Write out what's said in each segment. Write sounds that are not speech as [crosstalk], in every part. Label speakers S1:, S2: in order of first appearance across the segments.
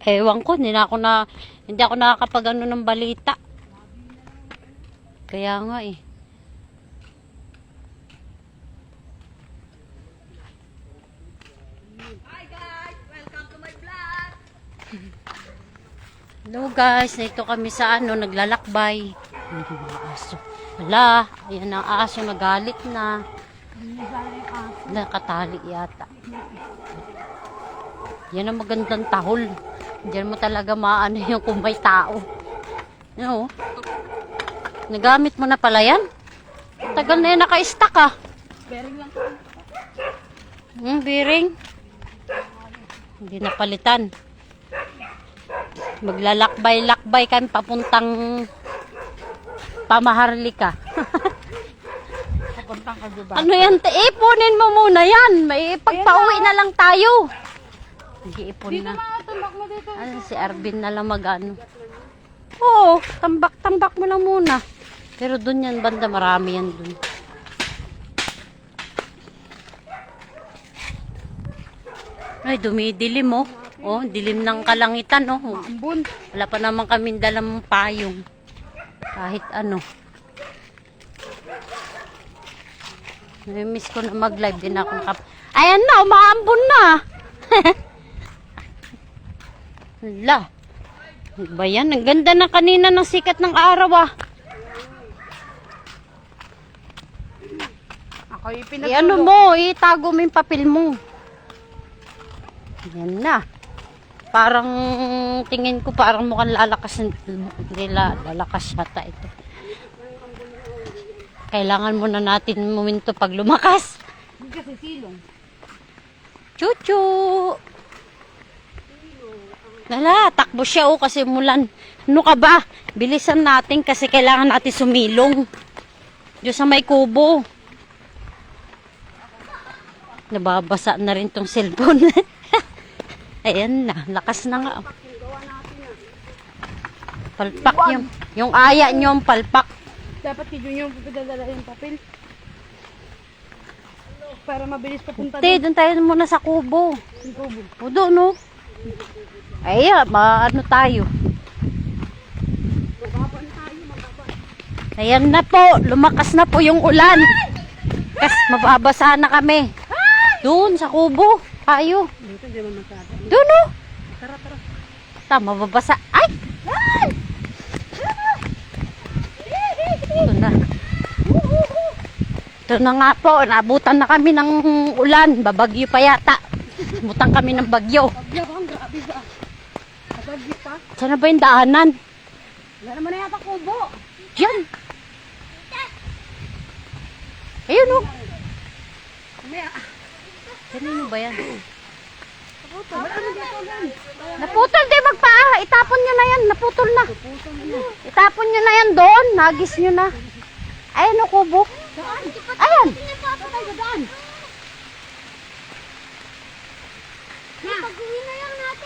S1: Ewan ko, hindi na ako na, hindi ako nakakapag ano ng balita. Kaya nga eh. Hello guys, ito kami sa ano, naglalakbay. Aso. Wala, ayan ang aso, nagalit na. Nakatali yata. Yan ang magandang tahol. Diyan mo talaga maano [laughs] yung kung may tao. Ano? Nagamit mo na pala yan? Tagal na yan naka-stack ah.
S2: Bearing lang.
S1: Hmm, bearing. Hindi napalitan. Maglalakbay-lakbay kami papuntang pamaharlika. [laughs]
S2: Papuntang ka, diba?
S1: ano yan? Ipunin mo muna yan. May pagpauwi na lang tayo. Mag-iipon
S2: Dito
S1: na.
S2: mga tumbak mo dito.
S1: Ano, si Arvin na lang mag-ano. Oo, tambak-tambak mo lang muna. Pero dun yan, banda, marami yan dun. Ay, dumidilim oh. Oh, dilim ng kalangitan oh.
S2: Ambon.
S1: Wala pa naman kami dalang payong. Kahit ano. Namiss ko na mag-live din ako. Ayan na, umaambon na. [laughs] Hala. Ano ba yan? Ang ganda na kanina ng sikat ng araw ah.
S2: Ako yung pinag-
S1: I ano mo, itago mo yung papel mo. Yan na. Parang tingin ko parang mukhang lalakas nila, lalakas yata ito. Kailangan muna natin momento pag lumakas.
S2: Hindi kasi silong.
S1: Chuchu! Lala, takbo siya oh kasi mulan. Ano ka ba? Bilisan natin kasi kailangan natin sumilong. Diyo sa may kubo. Nababasa na rin tong cellphone. [laughs] Ayan na, lakas na nga. Palpak yung, yung aya nyo palpak.
S2: Dapat kay Junior pagdadala yung papel. Para mabilis papunta
S1: Te, doon tayo muna sa kubo.
S2: Yung kubo.
S1: O doon, no? Ay, ah, maano tayo. Ayan na po, lumakas na po yung ulan. Kas, mababasa na kami. Doon, sa kubo. Tayo. Doon?
S2: Tara, tara.
S1: Tama, mababasa. Ay! Ito na. Ito na nga po, nabutan na kami ng ulan. Babagyo pa yata. Butang kami ng bagyo.
S2: Bagyo ba? Bagyo pa?
S1: Saan na ba yung daanan?
S2: Wala naman na yata kubo.
S1: Diyan. Ayun oh.
S2: Mamaya.
S1: Kanino ba yan?
S2: Lang.
S1: Naputol, di magpa. Itapon nyo na yan. Naputol na. Itapon nyo na yan doon. Nagis nyo na. Ayun o, kubo. Ayan.
S2: Na yan.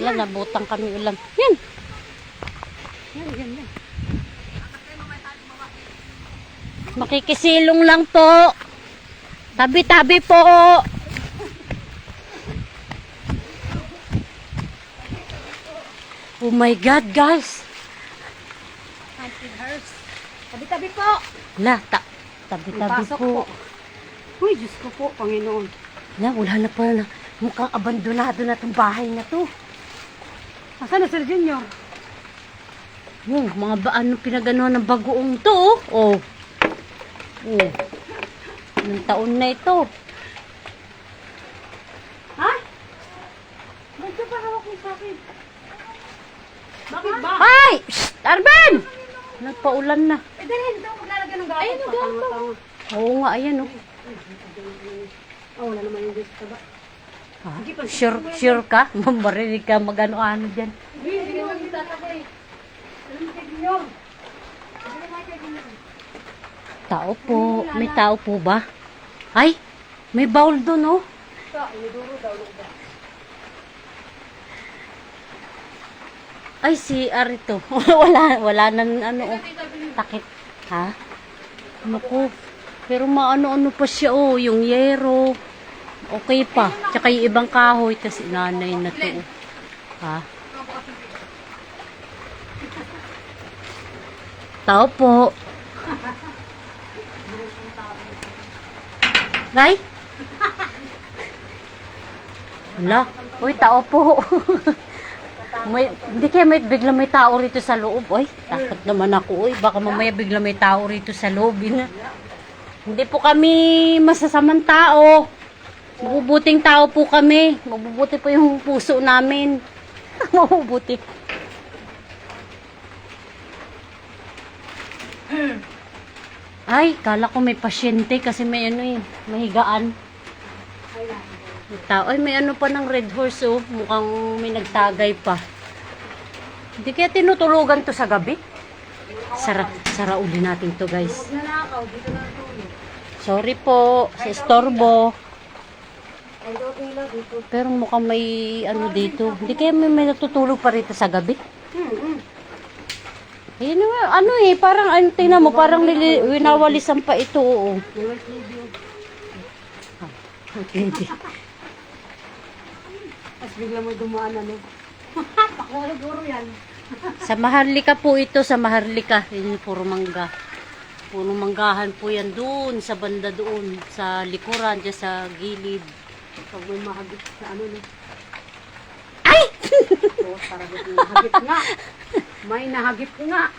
S1: Yan, nabutang kami ulan. Yan.
S2: Yan, yan, yan.
S1: Makikisilong lang po. Tabi-tabi po. Oh my God, guys.
S2: Haunted house. Tabi-tabi po.
S1: La, ta tabi-tabi
S2: Pasok
S1: po.
S2: Uy, Diyos ko po, Panginoon.
S1: La, wala na pala na. Mukhang abandonado na itong bahay na to.
S2: Asan na Sir Junior?
S1: Oh, mga ba ano pinagano ng bagoong to, oh. Oh. Oh. Anong taon na ito?
S2: Ha? Medyo pa hawak mo sa akin. Bakit ba?
S1: Ay! Shh! Arben! Nagpaulan na.
S2: Eh, dali, ito maglalagyan ng gatas.
S1: Ayun,
S2: Pa,
S1: gatas.
S2: tanga-tanga.
S1: Oo nga, ayan, oh.
S2: Oh, wala naman yung ka ba?
S1: Ha? Sure, sure ka? [laughs] Mamarinig ka magano-ano dyan.
S2: Uy, sige lang yung tatakay.
S1: Tao po. May tao po ba? Ay! May bowl doon, oh. Ay, si Arito. [laughs] wala, wala nang ano, oh. Takip. Ha? Ano? Pero maano-ano pa siya, oh. Yung yero. Okay pa. Tsaka yung ibang kahoy. Kasi nanay na to, oh. Ha? Tao po. Nay? Wala. Uy, tao po. may, hindi kaya may bigla may tao rito sa loob. Uy, takot naman ako. Uy, baka mamaya bigla may tao rito sa loob. Yun. Hindi po kami masasamang tao. Mabubuting tao po kami. Mabubuti po yung puso namin. [laughs] Mabubuti. Ay, kala ko may pasyente kasi may ano eh, mahigaan. Tao. Ay, may ano pa ng red horse oh. Mukhang may nagtagay pa. Hindi kaya tinutulugan to sa gabi? Sara, sara uli natin to guys. Sorry po, sa estorbo. Pero mukhang may ano dito. Hindi kaya may, may natutulog pa rito sa gabi?
S2: Hmm, hmm.
S1: Yun nga, ano eh, parang ano, tingnan mo, parang nili, winawalisan pa ito, oo. Okay.
S2: Tapos bigla mo dumaan ano. [laughs] Pakuha guro yan. [laughs]
S1: Sa Maharlika po ito, sa Maharlika. Yun puro mangga. Puro manggahan po yan doon, sa banda doon, sa likuran, dyan sa gilid.
S2: Pag may mahagit sa ano no.
S1: Ay! [laughs]
S2: Oo, para may nahagit nga. May nahagit nga.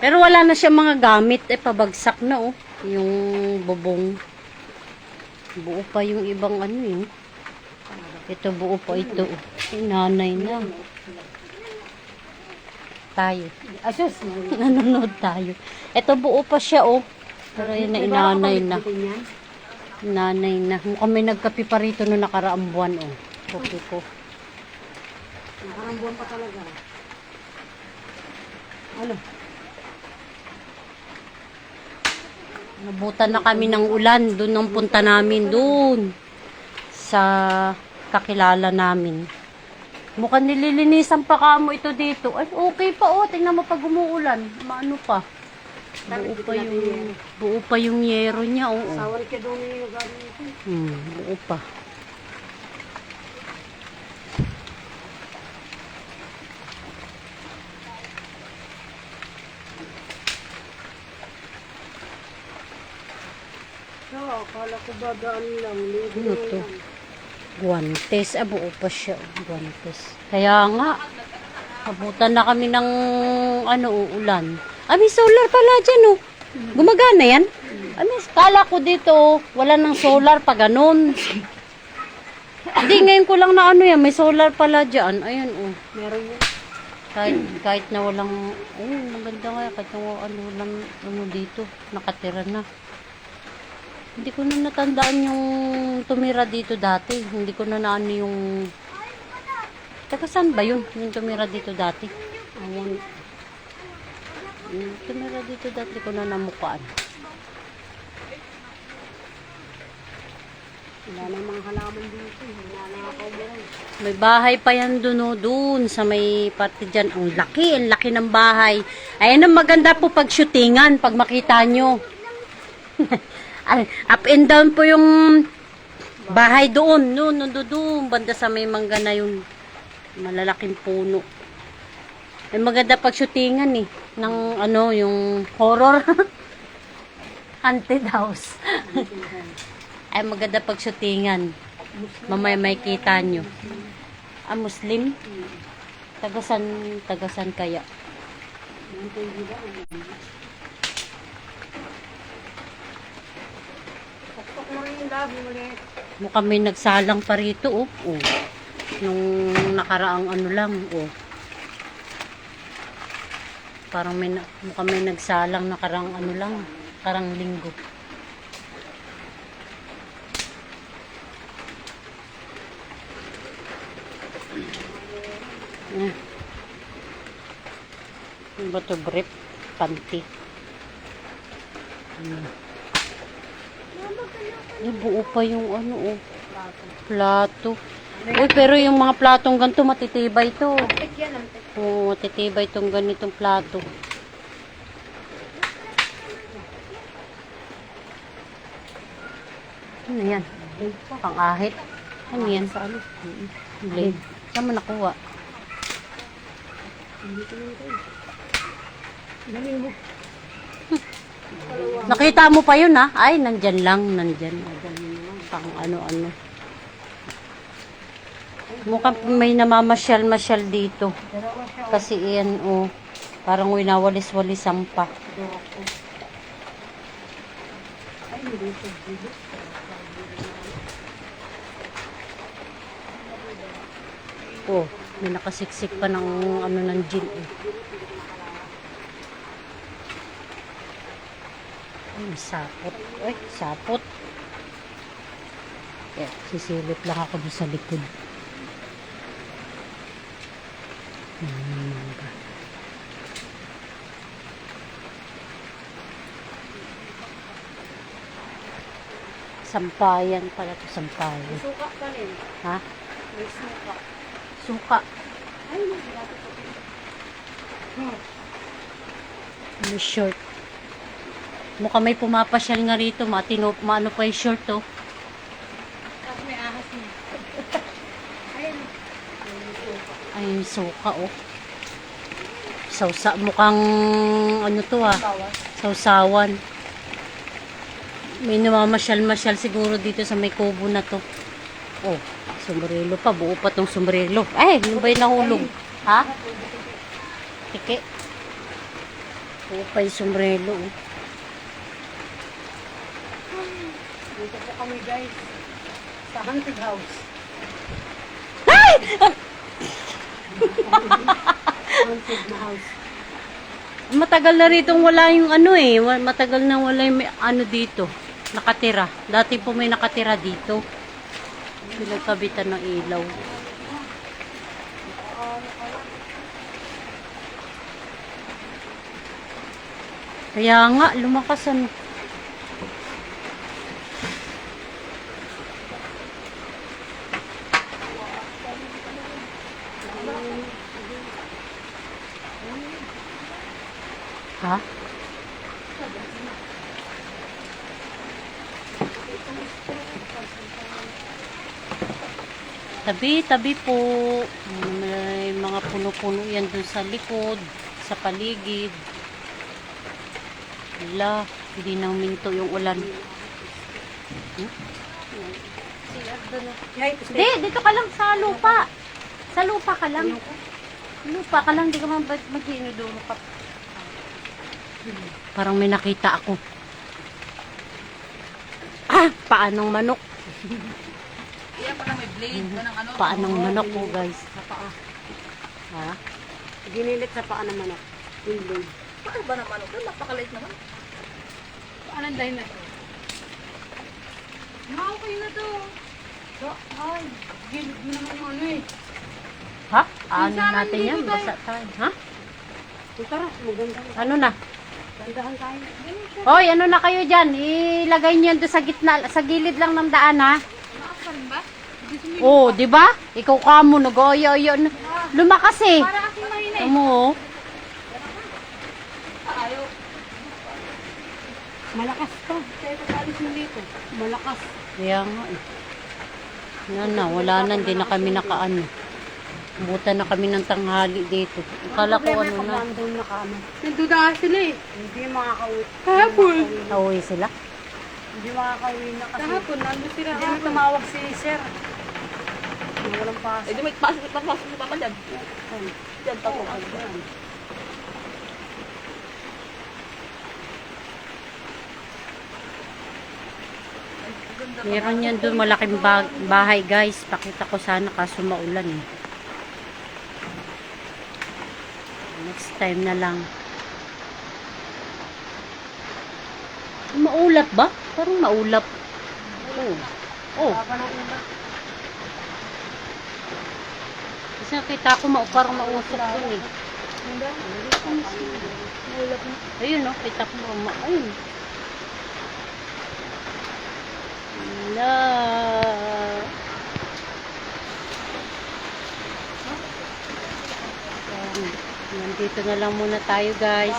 S1: Pero wala na siya mga gamit, eh, pabagsak na, oh. Yung bubong. Buo pa yung ibang ano, eh. Ito, buo pa ito. oh. Ay, nanay na. Tayo.
S2: Asus. [laughs]
S1: Nanonood tayo. Ito, buo pa siya, oh. Pero yun na, inanay na. Nanay na. Mukhang may nagkapi pa rito no nakaraang buwan, oh. Kopi ko.
S2: Nakarambuan pa talaga. Ano?
S1: Nabutan na kami ng ulan. Doon ang punta namin. Doon. Sa kakilala namin. Mukhang nililinisan pa kamo ito dito. Ay, okay pa oh. Tingnan mo pag umuulan. Maano pa. Buo pa yung, buo pa yung yero niya. Oo.
S2: Sawan ka doon yung nito.
S1: Hmm, buo pa.
S2: So, akala ko ba daan lang.
S1: Ano to? Guantes. Ah, buo pa siya. Guantes. Kaya nga. Abutan na kami ng ano, uulan. Ah, may solar pala dyan, oh. Gumagana yan? Ah, may kala ko dito, wala ng solar pa ganun. Hindi, ngayon ko lang na ano yan, may solar pala dyan. Ayan, oh.
S2: Meron yun.
S1: Kahit, kahit na walang, oh, maganda nga, kahit na ano, walang, ano dito, nakatira na. Hindi ko na natandaan yung tumira dito dati. Hindi ko na naano yung... Teka, saan ba yun? Yung tumira dito dati? Awan. Yung tumira dito dati ko na namukaan.
S2: Wala na mga halaman dito. Wala na ako.
S1: May bahay pa yan doon, oh, doon sa may parte dyan. Ang laki, ang laki ng bahay. Ayan ang maganda po pag shootingan, pag makita nyo. [laughs] Ay, Up and down po yung bahay doon. Noon, noon, doon, doon. Banda sa may mangga na yung malalaking puno. Ay maganda pag shootingan eh. Ng ano, yung horror. [laughs] Haunted house. Ay [laughs] maganda pag shootingan. Mamaya may kita nyo. Ah, Muslim? Tagasan, tagasan kaya.
S2: Labi mo rin.
S1: Mukhang may nagsalang pa rito, oh. oh. Nung nakaraang ano lang, oh. Parang may, mukhang may nagsalang nakaraang ano lang, karang linggo. Ah. Ano ba to brief? Panty. Hmm. Ay, buo pa yung ano, oh. Plato. Uy, pero yung mga platong ganito, matitibay to. Oo, matitibay tong ganitong plato. Ano yan? Pang-ahit. Ano yan? Sa ano? Blade. Saan mo nakuha?
S2: Hindi ko tayo. Galing mo.
S1: Nakita mo pa yun ha? Ay, nandyan lang, nandyan. Pang ano-ano. Mukhang may namamasyal-masyal dito. Kasi iyan, oh, parang winawalis-walisan pa.
S2: Ay, hindi.
S1: Oh, may nakasiksik pa ng ano ng gin. Eh. Ay, may sapot. Ay, sapot. Eh, sisilip lang ako doon sa likod. Ba? Sampayan pala to, sampayan.
S2: Suka pa rin.
S1: Ha?
S2: May suka.
S1: Suka.
S2: Ay, hindi natin ito. Hmm.
S1: Ano short. Mukhang may pumapasyal nga rito. Matino, maano pa yung short oh.
S2: Tapos may ahas niya. [laughs] Ayun.
S1: Ay, suka oh. Sausa, mukhang ano to ah. Sausawan. May namamasyal-masyal siguro dito sa may kubo na to. Oh, sombrero pa. Buo pa tong sombrero. Ay, ano ba yung nahulog? Ha? Tike. Buo pa yung sombrero. Oh.
S2: Dito po kami guys. Sa haunted house. haunted na house.
S1: Matagal na rito wala yung ano eh. Matagal na wala yung may ano dito. Nakatira. Dati po may nakatira dito. Pinagkabitan ng ilaw. Kaya nga, lumakas ano. Ha? Tabi, tabi po. May mga puno-puno yan dun sa likod, sa paligid. Wala, hindi nang minto yung ulan.
S2: Ay,
S1: Hindi, dito ka lang sa lupa. Sa lupa ka lang. Lupa ka lang, di ka man mag-inudulo ka. Parang may nakita ako. Ah, paanong manok.
S3: May blade ka ng ano.
S1: Paanong manok po, guys.
S2: Sa paa.
S1: Ha?
S2: Ginilit sa paa ng manok. Yung blade.
S3: Paano ba naman? Ito, napakaliit naman.
S2: Paano dahil na to? Ma, okay na to. So, ay, gilid mo naman yung ano eh.
S1: Ha? Ano natin yan? Basa tayo. Ha?
S2: Tara, maganda.
S1: Ano na?
S2: Gandahan tayo.
S1: Hoy, ano na kayo dyan? Ilagay niyo yan doon sa gitna, sa gilid lang ng daan, ha?
S2: Nakakal ba?
S1: Oh, di ba? Ikaw ka mo, nag-oyo-oyo. Lumakas eh.
S2: Para kasi mahina eh.
S1: Mo, oh.
S2: Malakas to. Kaya pag-alis mo dito. Malakas.
S1: Kaya nga eh. Yan na, wala na, hindi na kami nakaano. Buta na kami ng tanghali dito. Akala ko ano na.
S2: Doon na kami. Nanduda sila eh. Hindi makakauwi.
S3: Kahapon.
S1: Nauwi sila.
S2: Hindi makakauwi na kasi.
S3: Kahapon, nandun sila.
S2: Hindi tumawag si sir. Walang pasok.
S3: Eh, di may pasok, may pasok si Papa dyan. Dyan, tako.
S1: Meron yan doon, malaking ba- bahay guys. Pakita ko sana kaso maulan eh. Next time na lang. Maulap ba? Parang maulap. Oh. Oh. Kasi nakita ko ma parang mausok doon eh. Ayun no, kita ko ma ayun. Wala. Nandito na lang muna tayo guys.